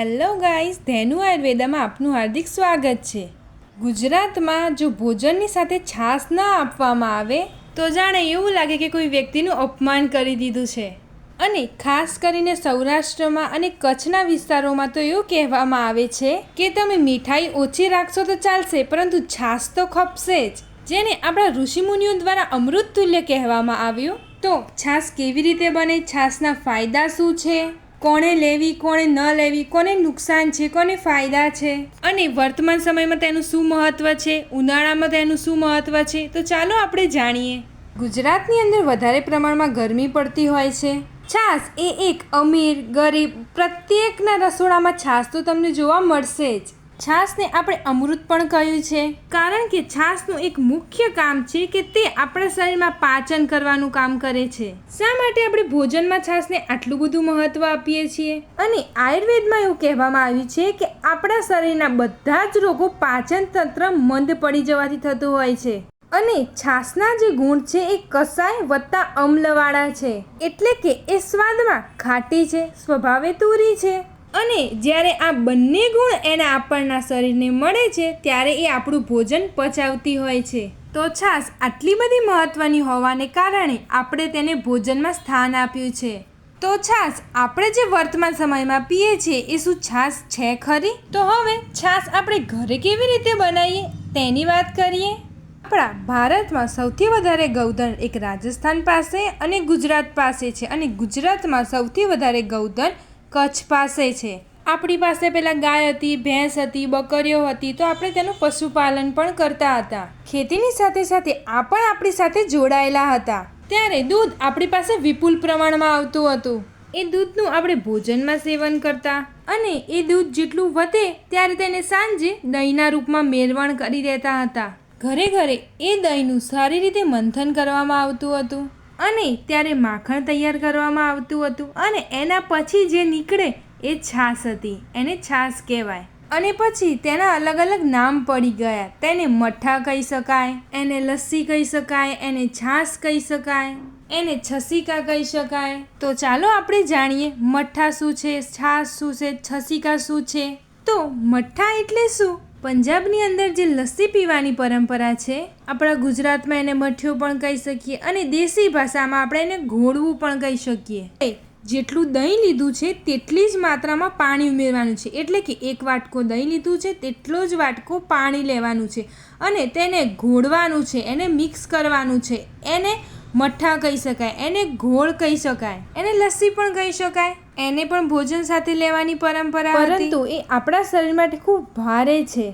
Hello guys Dhenu આયુર્વેદામાં આપનું હાર્દિક સ્વાગત છે. ગુજરાતમાં જો ભોજનની સાથે છાશ ન આપવામાં આવે, તો જાણે એવું લાગે કે કોઈ વ્યક્તિનું અપમાન કરી દીધું છે. અને ખાસ કરીને સૌરાષ્ટ્રમાં અને કચ્છના વિસ્તારોમાં તો એવું કહેવામાં આવે છે કે તમે મીઠાઈ ઓછી રાખશો તો ચાલશે, પરંતુ છાશ તો ખપશે જ. જેને આપણા ઋષિમુનિઓ દ્વારા અમૃત તુલ્ય કહેવામાં આવ્યું. તો છાશ કેવી રીતે બને? છાશના ફાયદા શું છે? કોણે લેવી કોણે ન લેવી કોને નુકસાન છે કોને ફાયદા છે? અને વર્તમાન સમયમાં તેનું શું મહત્ત્વ છે? ઉનાળામાં તેનું શું મહત્ત્વ છે? તો ચાલો આપણે જાણીએ. ગુજરાતની અંદર વધારે પ્રમાણમાં ગરમી પડતી હોય છે. છાસ એ એક અમીર ગરીબ પ્રત્યેકના રસોડામાં છાસ તો તમને જોવા મળશે જ. છાશને આપણે અમૃત પણ કહ્યું છે. કારણ કે છાશનું એક મુખ્ય કામ છે કે તે આપણા શરીરમાં પાચન કરવાનું કામ કરે છે. શા માટે આપણે ભોજનમાં છાશને આટલું બધું મહત્ત્વ આપીએ છીએ? અને આયુર્વેદમાં એવું કહેવામાં આવ્યું છે કે આપણા શરીરના બધા જ રોગો પાચન તંત્ર મંદ પડી જવાથી થતું હોય છે. અને છાસના જે ગુણ છે એ કસાય વત્તા અમ્લવાળા છે. એટલે કે એ સ્વાદમાં ખાટી છે, સ્વભાવે તુરી છે. અને જ્યારે આ બંને ગુણ એના આપણના શરીરને મળે છે, ત્યારે એ આપણું ભોજન પચાવતી હોય છે. તો છાશ આટલી બધી મહત્ત્વની હોવાને કારણે આપણે તેને ભોજનમાં સ્થાન આપ્યું છે. તો છાશ આપણે જે વર્તમાન સમયમાં પીએ છીએ, એ શું છાશ છે ખરી? તો હવે છાશ આપણે ઘરે કેવી રીતે બનાવીએ, તેની વાત કરીએ. આપણા ભારતમાં સૌથી વધારે ગૌધન એક રાજસ્થાન પાસે અને ગુજરાત પાસે છે અને ગુજરાતમાં સૌથી વધારે ગૌધન કચ્છ પાસે છે. આપણી પાસે પહેલાં ગાય હતી, ભેંસ હતી, બકરીઓ હતી તો આપણે તેનું પશુપાલન પણ કરતા હતા. ખેતીની સાથે સાથે આ પણ આપણી સાથે જોડાયેલા હતા. ત્યારે દૂધ આપણી પાસે વિપુલ પ્રમાણમાં આવતું હતું. એ દૂધનું આપણે ભોજનમાં સેવન કરતા અને એ દૂધ જેટલું વધે ત્યારે તેને સાંજે દહીંના રૂપમાં મેળવણ કરી દેતા હતા. ઘરે ઘરે એ દહીંનું સારી રીતે મંથન કરવામાં આવતું હતું. અને ત્યારે માખણ તૈયાર કરવામાં આવતું હતું અને એના પછી જે નીકળે એ છાશ હતી, એને છાશ કહેવાય. અને પછી તેના અલગ અલગ નામ પડી ગયા. તેને મઠ્ઠા કહી શકાય, એને લસ્સી કહી શકાય, એને છાશ કહી શકાય, એને છસિકા કહી શકાય. તો ચાલો આપણે જાણીએ મઠ્ઠા શું છે, છાશ શું છે, છસિકા શું છે? તો મઠ્ઠા એટલે શું? પંજાબની અંદર જે લસ્સી પીવાની પરંપરા છે, આપણા ગુજરાતમાં એને મઠ્યો પણ કહી શકીએ અને દેશી ભાષામાં આપણે એને ઘોળવું પણ કહી શકીએ. જેટલું દહીં લીધું છે, તેટલી જ માત્રામાં પાણી ઉમેરવાનું છે. એટલે કે એક વાટકો દહીં લીધું છે, તેટલો જ વાટકો પાણી લેવાનું છે. અને તેને ઘોળવાનું છે, એને મિક્સ કરવાનું છે. એને મઠ્ઠા કહી શકાય એને ઘોળ કહી શકાય એને લસ્સી પણ કહી શકાય એને પણ ભોજન સાથે લેવાની પરંપરા પરંતુ એ આપણા શરીર માટે ખૂબ ભારે છે.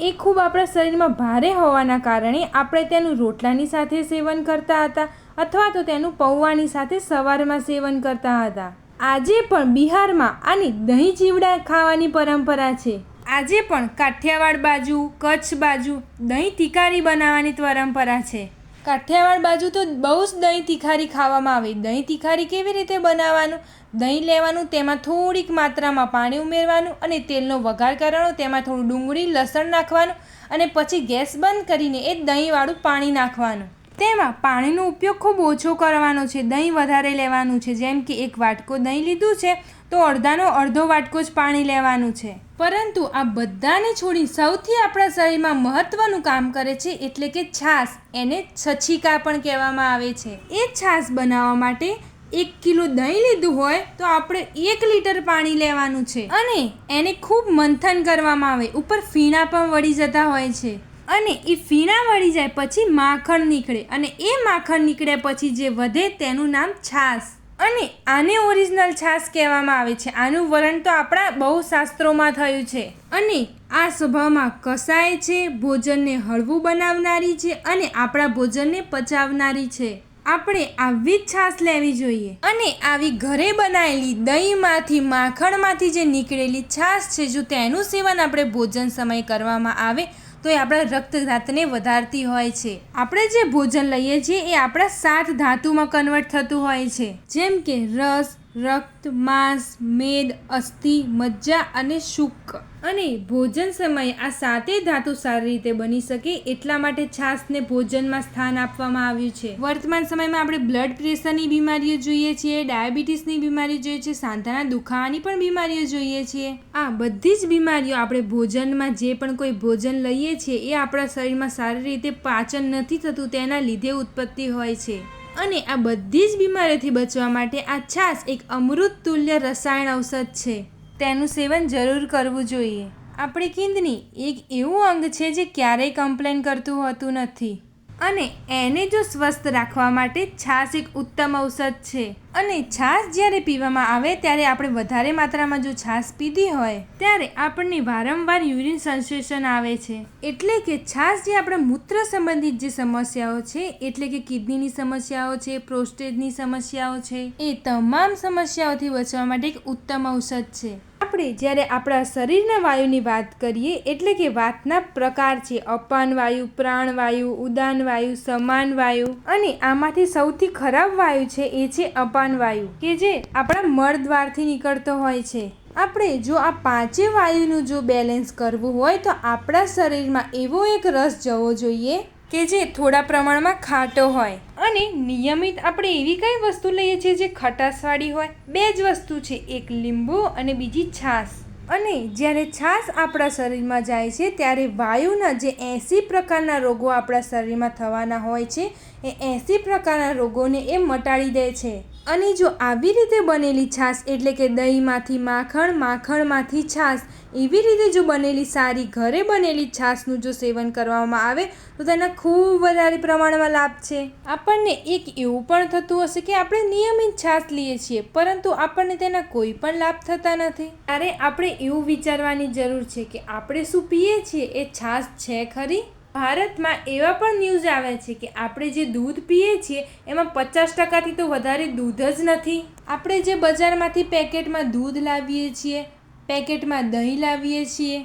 એ ખૂબ આપણા શરીરમાં ભારે હોવાના કારણે આપણે તેનું રોટલાની સાથે સેવન કરતા હતા અથવા તો તેનું પૌવાની સાથે સવારમાં સેવન કરતા હતા. આજે પણ બિહારમાં આની દહીં ચીવડા ખાવાની પરંપરા છે. આજે પણ કાઠિયાવાડ બાજુ કચ્છ બાજુ દહીં તિકારી બનાવવાની પરંપરા છે. કાઠિયાવાડ બાજુ તો બહુ જ દહીં તિખારી ખાવામાં આવે. દહીં તિખારી કેવી રીતે બનાવવાનું? દહીં લેવાનું, તેમાં થોડીક માત્રામાં પાણી ઉમેરવાનું અને તેલનો વઘાર કરવાનો, તેમાં થોડું ડુંગળી, લસણ નાખવાનું અને પછી ગેસ બંધ કરીને એ દહીંવાળું પાણી નાખવાનું. તેમાં પાણીનો ઉપયોગ ખૂબ ઓછો કરવાનો છે. દહીં વધારે લેવાનું છે. જેમ કે એક વાટકો દહીં લીધું છે, તો અડધાનો અડધો વાટકો જ પાણી લેવાનું છે. પરંતુ આ બધાને છોડી સૌથી આપણા શરીરમાં મહત્ત્વનું કામ કરે છે એટલે કે છાશ. એને છછીકા પણ કહેવામાં આવે છે. એ છાશ બનાવવા માટે એક કિલો દહીં લીધું હોય તો આપણે એક લીટર પાણી લેવાનું છે. અને એને ખૂબ મંથન કરવામાં આવે. ઉપર ફીણા પણ વળી જતા હોય છે. અને એ ફીણા વળી જાય પછી માખણ નીકળે. અને એ માખણ નીકળ્યા પછી જે વધે તેનું નામ છાશ. અને આને ઓરિજિનલ છાશ કહેવામાં આવે છે. આનું વર્ણન તો આપણા બહુ શાસ્ત્રોમાં થયું છે. અને આ સ્વભાવમાં કસાય છે, ભોજનને હળવું બનાવનારી છે અને આપણા ભોજનને પચાવનારી છે. આપણે આવી જ છાશ લેવી જોઈએ. અને આવી ઘરે બનાવેલી દહીંમાંથી, માખણમાંથી જે નીકળેલી છાશ છે, જો તેનું સેવન આપણે ભોજન સમય કરવામાં આવે તો એ આપણા રક્તધાતને વધારતી હોય છે. આપણે જે ભોજન લઈએ છીએ એ આપણા સાત ધાતુમાં કન્વર્ટ થતું હોય છે. જેમ કે રસ, રક્ત, માંસ, મેદ, અસ્થિ, મજ્જા અને શુક અને ભોજન સમયે આ સાતેય ધાતુ સારી રીતે બની શકે એટલા માટે છાશને ભોજનમાં સ્થાન આપવામાં આવ્યું છે. વર્તમાન સમયમાં આપણે બ્લડ પ્રેશરની બીમારીઓ જોઈએ છીએ, ડાયાબિટીસની બીમારી જોઈએ છીએ, સાંધાના દુખાવાની પણ બીમારીઓ જોઈએ છીએ. આ બધી જ બીમારીઓ આપણે ભોજનમાં જે પણ કોઈ ભોજન લઈએ છીએ એ આપણા શરીરમાં સારી રીતે પાચન નથી થતું તેના લીધે ઉત્પત્તિ હોય છે. અને આ બધી જ બીમારીઓથી બચવા માટે આ છાશ એક અમૃત તુલ્ય રસાયણ ઔષધ છે. તેનું સેવન જરૂર કરવું જોઈએ. આપણી કિડની એક એવું અંગ છે જે ક્યારેય કમ્પ્લેન કરતું હોતું નથી. અને એને જો સ્વસ્થ રાખવા માટે છાશ એક ઉત્તમ ઔષધ છે. અને છાશ જ્યારે પીવામાં આવે ત્યારે આપણે વધારે માત્રામાં જો છાશ પીધી હોય, ત્યારે આપણને વારંવાર યુરિન સેન્સેશન આવે છે. એટલે કે છાશ જે આપણા મૂત્ર સંબંધિત જે સમસ્યાઓ છે, એટલે કે કિડનીની સમસ્યાઓ છે, પ્રોસ્ટેટની સમસ્યાઓ છે, એ તમામ સમસ્યાઓથી બચવા માટે એક ઉત્તમ ઔષધ છે. આપણે જ્યારે આપણા શરીરના વાયુની વાત કરીએ, એટલે કે વાતના પ્રકાર છે, અપાન વાયુ, પ્રાણ વાયુ, ઉદાન વાયુ, સમાન વાયુ, અને આમાંથી સૌથી ખરાબ વાયુ છે, એ છે અપાન વાયુ કે જે આપણા મળદ્વારથી નીકળતો હોય છે. આપણે જો આ પાંચે વાયુનું જો બેલેન્સ કરવું હોય તો આપણા શરીરમાં એવો એક રસ જવો જોઈએ કે જે થોડા પ્રમાણમાં ખાટો હોય. અને નિયમિત આપણે એવી કઈ વસ્તુ લઈએ છીએ જે ખટાશવાળી હોય? બે જ વસ્તુ છે, એક લીંબુ અને બીજી છાશ. અને જ્યારે છાશ આપણા શરીરમાં જાય છે, ત્યારે વાયુના જે એંસી પ્રકારના રોગો આપણા શરીરમાં થવાના હોય છે, એ એંસી પ્રકારના રોગોને એ મટાડી દે છે. અને જો આવી રીતે બનેલી છાશ એટલે કે દહીંમાંથી માખણ, માખણમાંથી છાશ, એવી રીતે જો બનેલી સારી ઘરે બનેલી છાશનું જો સેવન કરવામાં આવે, તો તેના ખૂબ વધારે પ્રમાણમાં લાભ છે. આપણને એક એવું પણ થતું હશે કે આપણે નિયમિત છાશ લઈએ છીએ, પરંતુ આપણને તેના કોઈ પણ લાભ થતા નથી. ત્યારે આપણે એવું વિચારવાની જરૂર છે કે આપણે શું પીએ છીએ? એ છાશ છે ખરી? ભારતમાં એવા પણ ન્યૂઝ આવે છે કે આપણે જે દૂધ પીએ છીએ, એમાં પચાસ ટકાથી તો વધારે દૂધ જ નથી. આપણે જે બજારમાંથી પેકેટમાં દૂધ લાવીએ છીએ, પેકેટમાં દહીં લાવીએ છીએ.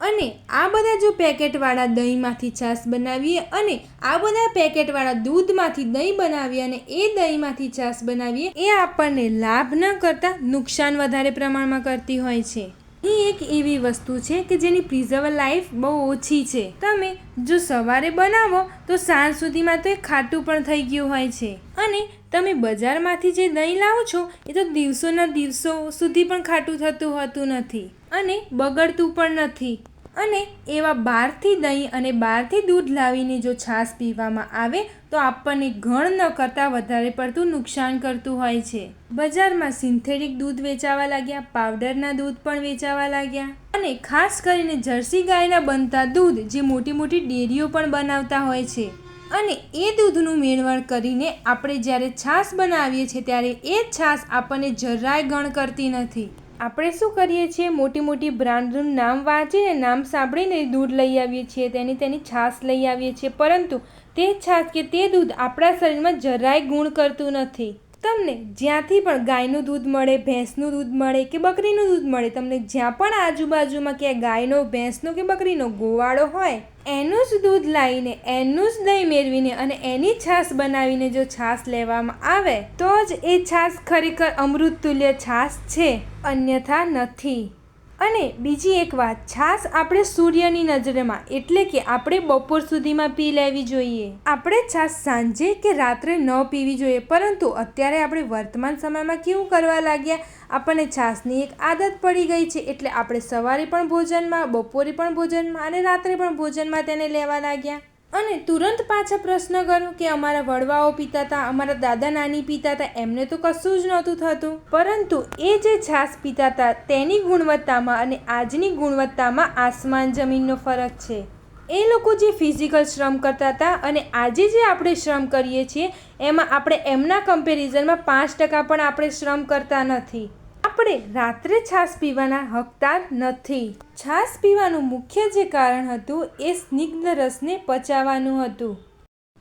અને આ બધા જો પેકેટવાળા દહીંમાંથી છાશ બનાવીએ અને આ બધા પેકેટવાળા દૂધમાંથી દહીં બનાવીએ અને એ દહીંમાંથી છાશ બનાવીએ, એ આપણને લાભ ન કરતાં, નુકસાન વધારે પ્રમાણમાં કરતી હોય છે. એ એક એવી વસ્તુ છે કે જેની પ્રિઝર્વ લાઈફ બહુ ઓછી છે. તમે જો સવારે બનાવો, તો સાંજ સુધીમાં તો એ ખાટું પણ થઈ ગયું હોય છે. અને તમે બજારમાંથી જે દહીં લાવો છો, એ તો દિવસોના દિવસો સુધી પણ ખાટું થતું હોતું નથી. અને બગડતું પણ નથી. અને એવા બહારથી દહીં અને બહારથી દૂધ લાવીને જો છાશ પીવામાં આવે, તો આપણને ઘણ ન કરતાં વધારે પડતું નુકસાન કરતું હોય છે. બજારમાં સિન્થેટિક દૂધ વેચાવા લાગ્યા, પાવડરના દૂધ પણ વેચાવા લાગ્યા. અને ખાસ કરીને જર્સી ગાયના બનતા દૂધ જે મોટી મોટી ડેરીઓ પણ બનાવતા હોય છે. અને એ દૂધનું મેળવણ કરીને આપણે જ્યારે છાશ બનાવીએ છીએ, ત્યારે એ છાશ આપણને જરાય ગણ કરતી નથી. આપણે શું કરીએ છીએ? મોટી મોટી બ્રાન્ડનું નામ વાંચીને, નામ સાંભળીને દૂધ લઈ આવીએ છીએ, તેની તેની છાશ લઈ આવીએ છીએ. પરંતુ તે છાશ કે તે દૂધ આપણા શરીરમાં જરાય ગુણ કરતું નથી. તમને જ્યાંથી પણ ગાયનું દૂધ મળે, ભેંસનું દૂધ મળે કે બકરીનું દૂધ મળે, તમને જ્યાં પણ આજુબાજુમાં ક્યાંય ગાયનો, ભેંસનો કે બકરીનો ગોવાળો હોય, એનું જ દૂધ લાવીને, એનું જ દહીં મેળવીને અને એની છાશ બનાવીને જો છાશ લેવામાં આવે, તો જ એ છાશ ખરેખર અમૃત તુલ્ય છાશ છે. અન્યથા નથી. અને બીજી એક વાત, છાશ આપણે સૂર્યની નજરમાં, એટલે કે આપણે બપોર સુધીમાં પી લેવી જોઈએ. આપણે છાશ સાંજે કે રાત્રે ન પીવી જોઈએ, પરંતુ અત્યારે આપણે વર્તમાન સમયમાં કેવું કરવા લાગ્યા? આપણને છાશની એક આદત પડી ગઈ છે, એટલે આપણે સવારે પણ ભોજનમાં, બપોરે પણ ભોજનમાં અને રાત્રે પણ ભોજનમાં તેને લેવા લાગ્યા. અને તુરંત પાછા પ્રશ્ન કરું કે અમારા વડવાઓ પીતા હતા અમારા દાદા નાની પીતા હતા એમને તો કશું જ નહોતું થતું. પરંતુ એ જે છાશ પીતા હતા તેની ગુણવત્તામાં અને આજની ગુણવત્તામાં આસમાન જમીનનો ફરક છે. એ લોકો જે ફિઝિકલ શ્રમ કરતા હતા અને આજે જે આપણે શ્રમ કરીએ છીએ, એમાં આપણે એમના કમ્પેરિઝનમાં પાંચ ટકા પણ આપણે શ્રમ કરતા નથી. આપણે રાત્રે છાશ પીવાના હકદાર નથી. છાશ પીવાનું મુખ્ય જે કારણ હતું એ સ્નિગ્ધ રસને પચાવવાનું હતું.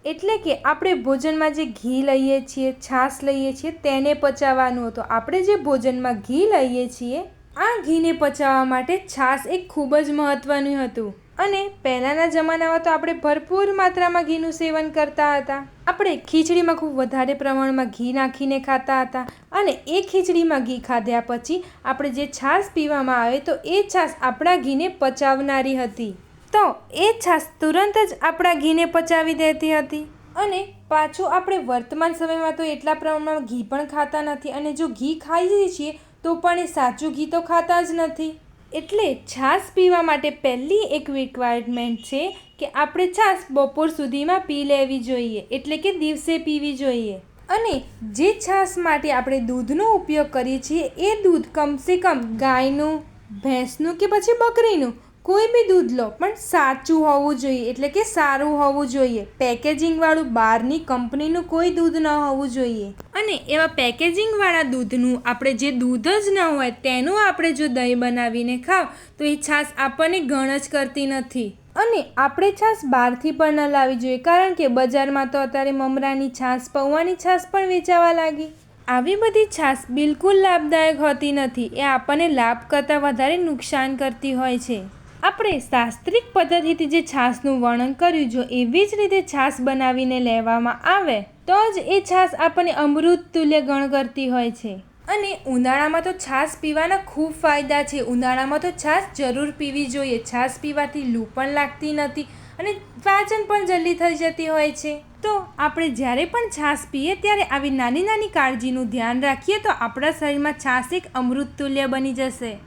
એટલે કે આપણે ભોજનમાં જે ઘી લઈએ છીએ, છાશ લઈએ છીએ, તેને પચાવવાનું હતું. આપણે જે ભોજનમાં ઘી લઈએ છીએ, આ ઘીને પચાવવા માટે છાશ એક ખૂબ જ મહત્ત્વનું હતું. અને પહેલાંના જમાનામાં તો આપણે ભરપૂર માત્રામાં ઘીનું સેવન કરતા હતા. આપણે ખીચડીમાં ખૂબ વધારે પ્રમાણમાં ઘી નાખીને ખાતા હતા અને એ ખીચડીમાં ઘી ખાધ્યા પછી આપણે જે છાશ પીવામાં આવે તો એ છાશ આપણા ઘીને પચાવનારી હતી. તો એ છાશ તુરંત જ આપણા ઘીને પચાવી દેતી હતી. અને પાછું આપણે વર્તમાન સમયમાં તો એટલા પ્રમાણમાં ઘી પણ ખાતા નથી અને જો ઘી ખાઈએ છીએ તો પણ એ સાચું ઘી તો ખાતા જ નથી. એટલે છાશ પીવા માટે પહેલી એક રિક્વાયરમેન્ટ છે કે આપણે છાશ બપોર સુધીમાં પી લેવી જોઈએ, એટલે કે દિવસે પીવી જોઈએ. અને જે છાશ માટે આપણે દૂધનો ઉપયોગ કરીએ છીએ, એ દૂધ કમસે કમ ગાયનું, ભેંસનું કે પછી બકરીનું. કોઈ બી દૂધ લો પણ સાચું હોવું જોઈએ એટલે કે સારું હોવું જોઈએ. પેકેજિંગવાળું બહારની કંપનીનું કોઈ દૂધ ન હોવું જોઈએ. અને એવા પેકેજિંગવાળા દૂધનું આપણે જે દૂધ જ ન હોય તેનું આપણે જો દહીં બનાવીને ખાવ તો એ છાશ આપણને ગણ જ કરતી નથી. અને આપણે છાશ બહારથી પણ ન લાવવી જોઈએ કારણ કે બજારમાં તો અત્યારે મમરાની છાશ પૌવાની છાશ પણ વેચાવા લાગી. આવી બધી છાશ બિલકુલ લાભદાયક હોતી નથી એ આપણને લાભ કરતાં વધારે નુકસાન કરતી હોય છે. આપણે શાસ્ત્રિક પદ્ધતિથી જે છાશનું વર્ણન કર્યું, જો એવી જ રીતે છાશ બનાવીને લેવામાં આવે, તો જ એ છાશ આપણને અમૃત તુલ્ય ગણ કરતી હોય છે. અને ઉનાળામાં તો છાશ પીવાના ખૂબ ફાયદા છે. ઉનાળામાં તો છાશ જરૂર પીવી જોઈએ. છાશ પીવાથી લૂ પણ લાગતી નથી અને પાચન પણ જલ્દી થઈ જતી હોય છે. તો આપણે જ્યારે પણ છાશ પીએ ત્યારે આવી નાની નાની કાળજીનું ધ્યાન રાખીએ તો આપણા શરીરમાં છાશ એક અમૃત તુલ્ય બની જશે.